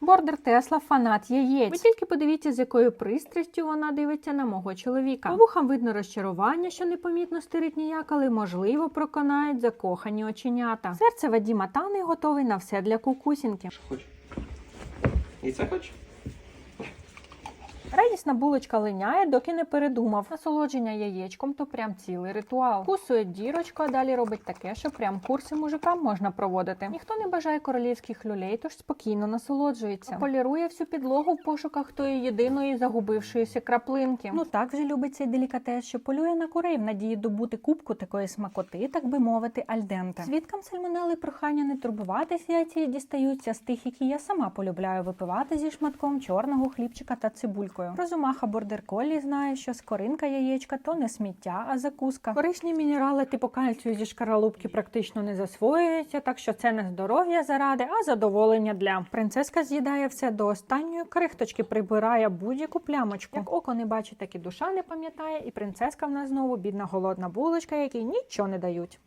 Бордер Тесла фанат яєць. Ви тільки подивіться, з якою пристрастю вона дивиться на мого чоловіка. По вухам видно розчарування, що непомітно стирить ніяк, але можливо проконають закохані оченята. Серце Вадіма Тани готовий на все для кукусінки. Що хочеш? І це хочеш? Радісна булочка линяє, доки не передумав. Насолодження яєчком то прям цілий ритуал. Кусує дірочку, а далі робить таке, що прям курси мужикам можна проводити. Ніхто не бажає королівських люлей, тож спокійно насолоджується. Полірує всю підлогу в пошуках тої єдиної загубившоїся краплинки. Ну так вже любить цей делікатес, що полює на курей в надії добути кубку такої смакоти, так би мовити, альденте. Свідкам сальмонели прохання не турбуватися, яйці дістаються з тих, які я сама полюбляю випивати зі шматком чорного хлібчика та цибулькою. Розумаха бордер колі знає, що скоринка яєчка то не сміття, а закуска. Корисні мінерали типу кальцію зі шкаралупки практично не засвоюються, так що це не здоров'я заради, а задоволення для. Принцеска з'їдає все до останньої крихточки, прибирає будь-яку плямочку. Як око не бачить, так і душа не пам'ятає, і принцеска в нас знову бідна голодна булочка, якій нічого не дають.